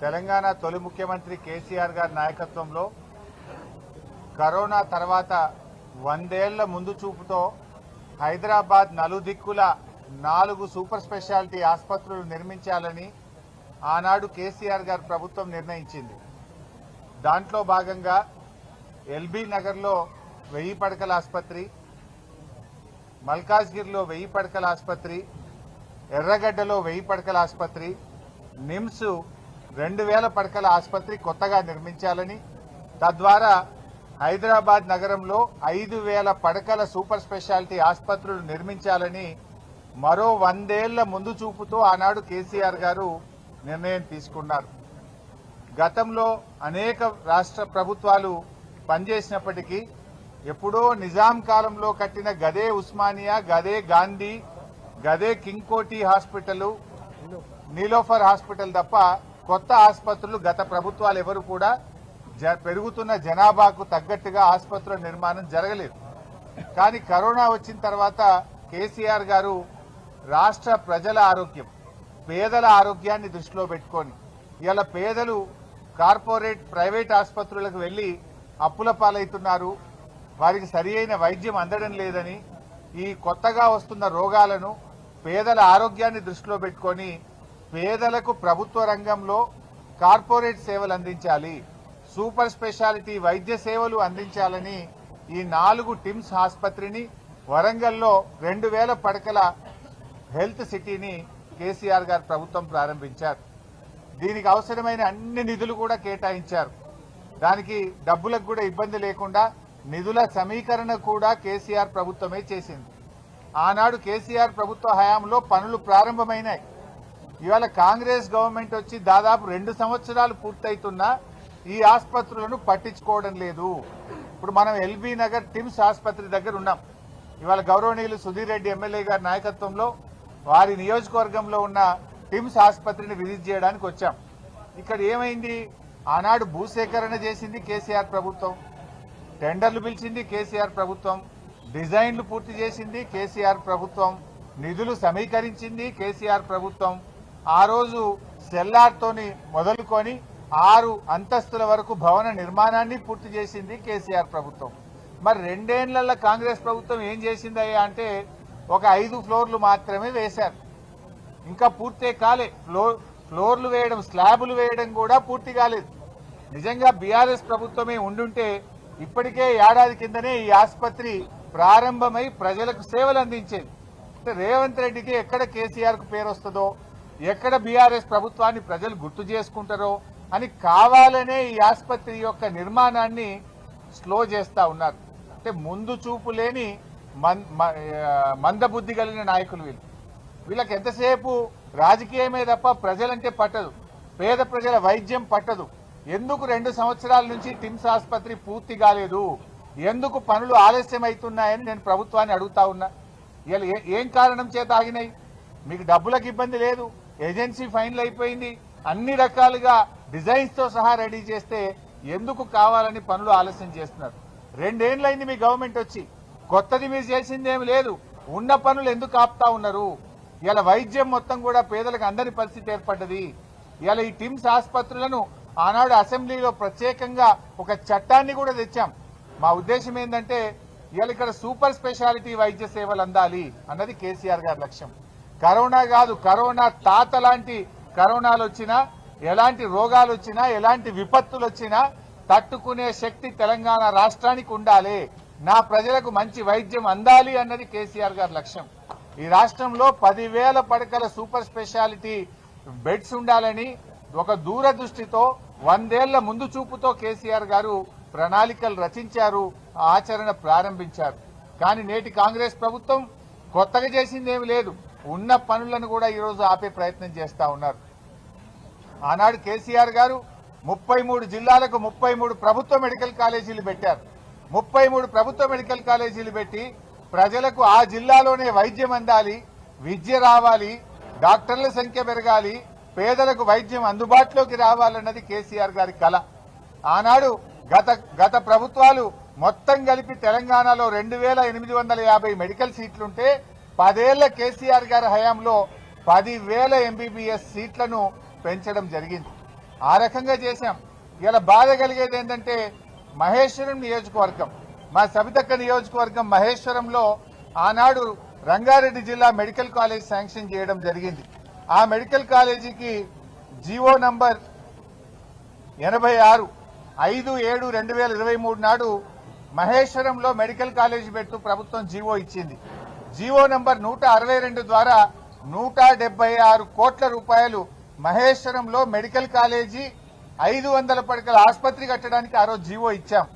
తెలంగాణ తొలి ముఖ్యమంత్రి కేసీఆర్ గారి నాయకత్వంలో కరోనా తర్వాత వందేళ్ళ ముందు చూపుతో హైదరాబాద్ నలుదిక్కుల నాలుగు సూపర్ స్పెషాలిటీ ఆసుపత్రులు నిర్మించాలని ఆనాడు కేసీఆర్ గారు ప్రభుత్వం నిర్ణయించింది. దాంట్లో భాగంగా ఎల్బీ నగర్లో వెయ్యి పడకల ఆసుపత్రి మల్కాజ్గిరిలో వెయ్యి పడకల ఆసుపత్రి ఎర్రగడ్డలో వెయ్యి పడకల ఆసుపత్రి నిమ్స్ రెండు వేల పడకల ఆసుపత్రి కొత్తగా నిర్మించాలని తద్వారా హైదరాబాద్ నగరంలో ఐదు వేల పడకల సూపర్ స్పెషాలిటీ ఆసుపత్రులు నిర్మించాలని మరో వందేళ్ళ ముందు చూపుతో ఆనాడు కేసీఆర్ గారు నిర్ణయం తీసుకున్నారు. గతంలో అనేక రాష్ట్ర ప్రభుత్వాలు పనిచేసినప్పటికీ ఎప్పుడో నిజాం కాలంలో కట్టిన గదే ఉస్మానియా గదే గాంధీ గదే కింగ్ కోటి హాస్పిటల్ నీలోఫర్ హాస్పిటల్ తప్ప కొత్త ఆసుపత్రులు గత ప్రభుత్వాలు ఎవరు కూడా జ- పెరుగుతున్న జనాభాకు తగ్గట్టుగా ఆసుపత్రుల నిర్మాణం జరగలేదు. కానీ కరోనా వచ్చిన తర్వాత కేసీఆర్ గారు రాష్ట్ర ప్రజల ఆరోగ్యం పేదల ఆరోగ్యాన్ని దృష్టిలో పెట్టుకొని ఇలా పేదలు కార్పొరేట్ ప్రైవేట్ ఆసుపత్రులకు వెళ్ళి అప్పుల పాలవుతున్నారు. వారికి సరియైన వైద్యం అందడం లేదని ఈ కొత్తగా వస్తున్న రోగాలను పేదల ఆరోగ్యాన్ని దృష్టిలో పెట్టుకొని పేదలకు ప్రభుత్వ రంగంలో కార్పొరేట్ సేవలు అందించాలి. సూపర్ స్పెషాలిటీ వైద్య సేవలు అందించాలని ఈ నాలుగు టిమ్స్ ఆసుపత్రిని వరంగల్లో రెండు వేల పడకల హెల్త్ సిటీని కేసీఆర్ గారు ప్రభుత్వం ప్రారంభించారు. దీనికి అవసరమైన అన్ని నిధులు కూడా కేటాయించారు. దానికి డబ్బులకు కూడా ఇబ్బంది లేకుండా నిధుల సమీకరణ కూడా కేసీఆర్ ప్రభుత్వమే చేసింది. ఆనాడు కేసీఆర్ ప్రభుత్వ హయాంలో పనులు ప్రారంభమైనాయి. ఇవాళ కాంగ్రెస్ గవర్నమెంట్ వచ్చి దాదాపు రెండు సంవత్సరాలు పూర్తయితున్నా ఈ ఆసుపత్రులను పట్టించుకోవడం లేదు. ఇప్పుడు మనం ఎల్బీ నగర్ టిమ్స్ ఆసుపత్రి దగ్గర ఉన్నాం. ఇవాళ గౌరవనీయులు సుధీర్ రెడ్డి ఎమ్మెల్యే గారి నాయకత్వంలో వారి నియోజకవర్గంలో ఉన్న టిమ్స్ ఆసుపత్రిని విజిట్ చేయడానికి వచ్చాం. ఇక్కడ ఏమైంది? ఆనాడు భూసేకరణ చేసింది కేసీఆర్ ప్రభుత్వం. టెండర్లు పిలిచింది కేసీఆర్ ప్రభుత్వం. డిజైన్లు పూర్తి చేసింది కేసీఆర్ ప్రభుత్వం. నిధులు సమీకరించింది కేసీఆర్ ప్రభుత్వం. ఆ రోజు సెల్లార్తోని మొదలుకొని ఆరు అంతస్తుల వరకు భవన నిర్మాణాన్ని పూర్తి చేసింది కేసీఆర్ ప్రభుత్వం. మరి రెండేళ్ళ కాంగ్రెస్ ప్రభుత్వం ఏం చేసిందయ్యా అంటే ఒక ఐదు ఫ్లోర్లు మాత్రమే వేశారు. ఇంకా పూర్తే కాలే. ఫ్లోర్ ఫ్లోర్లు వేయడం స్లాబులు వేయడం కూడా పూర్తి కాలేదు. నిజంగా బీఆర్ఎస్ ప్రభుత్వమే ఉండుంటే ఇప్పటికే ఏడాది కిందనే ఈ ఆసుపత్రి ప్రారంభమై ప్రజలకు సేవలు అందించేది. రేవంత్ రెడ్డికి ఎక్కడ కేసీఆర్కు పేరు వస్తుందో ఎక్కడ బీఆర్ఎస్ ప్రభుత్వాన్ని ప్రజలు గుర్తు చేసుకుంటారో అని కావాలనే ఈ ఆసుపత్రి యొక్క నిర్మాణాన్ని స్లో చేస్తూ ఉన్నారు. అంటే ముందు చూపు లేని మన్- మ- మందబుద్ధి కలిగిన నాయకులు వీళ్ళు. వీళ్ళకి ఎంతసేపు రాజకీయమే తప్ప ప్రజలంటే పట్టదు. పేద ప్రజల వైద్యం పట్టదు. ఎందుకు రెండు సంవత్సరాల నుంచి టిమ్స్ ఆసుపత్రి పూర్తి కాలేదు? ఎందుకు పనులు ఆలస్యం అవుతున్నాయని నేను ప్రభుత్వాన్ని అడుగుతా ఉన్నా. ఇలా ఏం కారణం చేత ఆగినాయి? మీకు డబ్బులకు ఇబ్బంది లేదు. ఏజెన్సీ ఫైనల్ అయిపోయింది. అన్ని రకాలుగా డిజైన్స్తో సహా రెడీ చేస్తే ఎందుకు కావాలని పనులు ఆలస్యం చేస్తున్నారు. రెండేళ్ళైంది మీ గవర్నమెంట్ వచ్చి కొత్తది మీరు చేసిందేమి లేదు ఉన్న పనులు ఎందుకు ఆపుతా ఉన్నారు? ఇలా వైద్యం మొత్తం కూడా పేదలకు అందని పరిస్థితి ఏర్పడ్డది. ఇలా ఈ టిమ్స్ ఆసుపత్రులను ఆనాడు అసెంబ్లీలో ప్రత్యేకంగా ఒక చట్టాన్ని కూడా తెచ్చాం. మా ఉద్దేశం ఏంటంటే ఇలా ఇక్కడ సూపర్ స్పెషాలిటీ వైద్య సేవలు అందాలి అన్నది కేసీఆర్ గారి లక్ష్యం. కరోనా కాదు కరోనా తాత లాంటి కరోనాలు వచ్చినా ఎలాంటి రోగాలు వచ్చినా ఎలాంటి విపత్తులు వచ్చినా తట్టుకునే శక్తి తెలంగాణ రాష్ట్రానికి ఉండాలి. నా ప్రజలకు మంచి వైద్యం అందాలి అన్నది కేసీఆర్ గారి లక్ష్యం. ఈ రాష్ట్రంలో పదివేల పడకల సూపర్ స్పెషాలిటీ బెడ్స్ ఉండాలని ఒక దూరదృష్టితో వందేళ్ళ ముందు చూపుతో కేసీఆర్ గారు ప్రణాళికలు రచించారు ఆచరణ ప్రారంభించారు. కానీ నేటి కాంగ్రెస్ ప్రభుత్వం కొత్తగా చేసిందేమి లేదు. ఉన్న పనులను కూడా ఈరోజు ఆపే ప్రయత్నం చేస్తూ ఉన్నారు. ఆనాడు కేసీఆర్ గారు ముప్పై మూడు జిల్లాలకు ముప్పై మూడు ప్రభుత్వ మెడికల్ కాలేజీలు పెట్టారు. ముప్పై మూడు ప్రభుత్వ మెడికల్ కాలేజీలు పెట్టి ప్రజలకు ఆ జిల్లాలోనే వైద్యం అందాలి విద్య రావాలి డాక్టర్ల సంఖ్య పెరగాలి పేదలకు వైద్యం అందుబాటులోకి రావాలన్నది కేసీఆర్ గారి కళ ఆనాడు గత గత ప్రభుత్వాలు మొత్తం కలిపి తెలంగాణలో రెండు వేల ఎనిమిది వందల యాభై మెడికల్ సీట్లుంటే పదేళ్ళ కేసీఆర్ గారి హయాంలో పదివేల ఎంబీబీఎస్ సీట్లను పెంచడం జరిగింది. ఆ రకంగా చేశాం. ఇలా బాధ కలిగేది ఏంటంటే మహేశ్వరం నియోజకవర్గం. మా సబితక్క నియోజకవర్గం మహేశ్వరంలో ఆనాడు రంగారెడ్డి జిల్లా మెడికల్ కాలేజ్ శాంక్షన్ చేయడం జరిగింది. ఆ మెడికల్ కాలేజీకి జీవో నంబర్ ఎనభై ఆరు ఐదు ఏడు రెండు వేల ఇరవై మూడు నాడు మహేశ్వరంలో మెడికల్ కాలేజీ పెట్టు ప్రభుత్వం జీవో ఇచ్చింది. జీవో నంబర్ నూట అరవై రెండు ద్వారా నూట డెబ్బై ఆరు కోట్ల రూపాయలు మహేశ్వరంలో మెడికల్ కాలేజీ ఐదు వందల పడకల ఆసుపత్రి కట్టడానికి ఆ రోజు జీవో ఇచ్చాం.